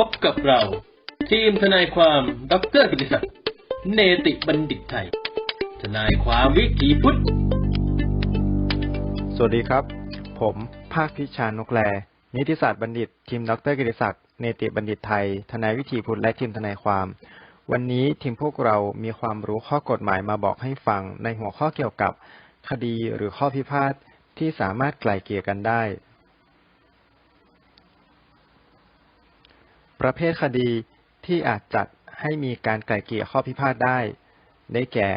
พบกับเรา ทีมทนายความดรกิติศักดิ์เนติบัณฑิตไทย ทนายความวิถีพุทธ สวัสดีครับ ผมภาคพิชานกแล นิติศาสตร์บัณฑิต ทีมดรกิติศักดิ์เนติบัณฑิตไทย ทนายวิถีพุทธและทีมทนายความ วันนี้ทีมพวกเรามีความรู้ข้อกฎหมายมาบอกให้ฟังในหัวข้อเกี่ยวกับ คดีหรือข้อพิพาทที่สามารถไกล่เกลี่ยกันได้ ประเภทคดีที่อาจจัดให้มีการไกล่เกลี่ยข้อพิพาทได้ ได้แก่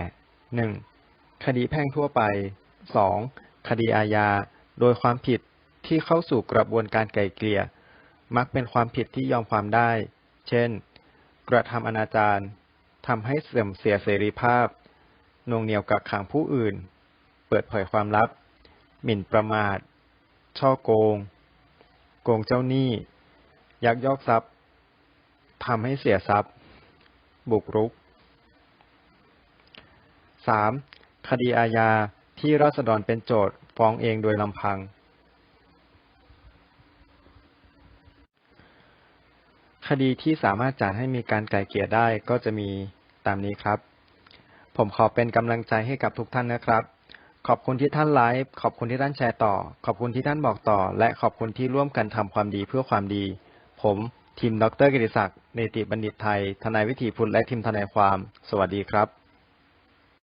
1. คดีแพ่งทั่วไป 2. คดีอาญา โดยความผิดที่เข้าสู่กระบวนการไกล่เกลี่ย มักเป็นความผิดที่ยอมความได้ เช่น กระทำอนาจารทำให้เสื่อมเสียเสรีภาพนวงเหนียวกักขังผู้อื่น เปิดเผยความลับ หมิ่นประมาท ช่อโกง โกงเจ้าหนี้ ยักยอกทรัพย์ ทำให้เสียทรัพย์ บุกรุก 3. คดีอาญาที่ราษฎรเป็นโจทย์ฟ้องเองโดยลำพัง คดีที่สามารถจัดให้มีการไกล่เกลี่ยได้ก็จะมีตามนี้ครับ ผมขอเป็นกำลังใจให้กับทุกท่านนะครับ ขอบคุณที่ท่านไลฟ์ ขอบคุณที่ท่านแชร์ต่อ ขอบคุณที่ท่านบอกต่อ และขอบคุณที่ร่วมกันทำความดีเพื่อความดี ผม ทีมดรกิติศักดิ์เนติบัณฑิตไทย ทนายวิถีพุทธและทีมทนายความ สวัสดีครับ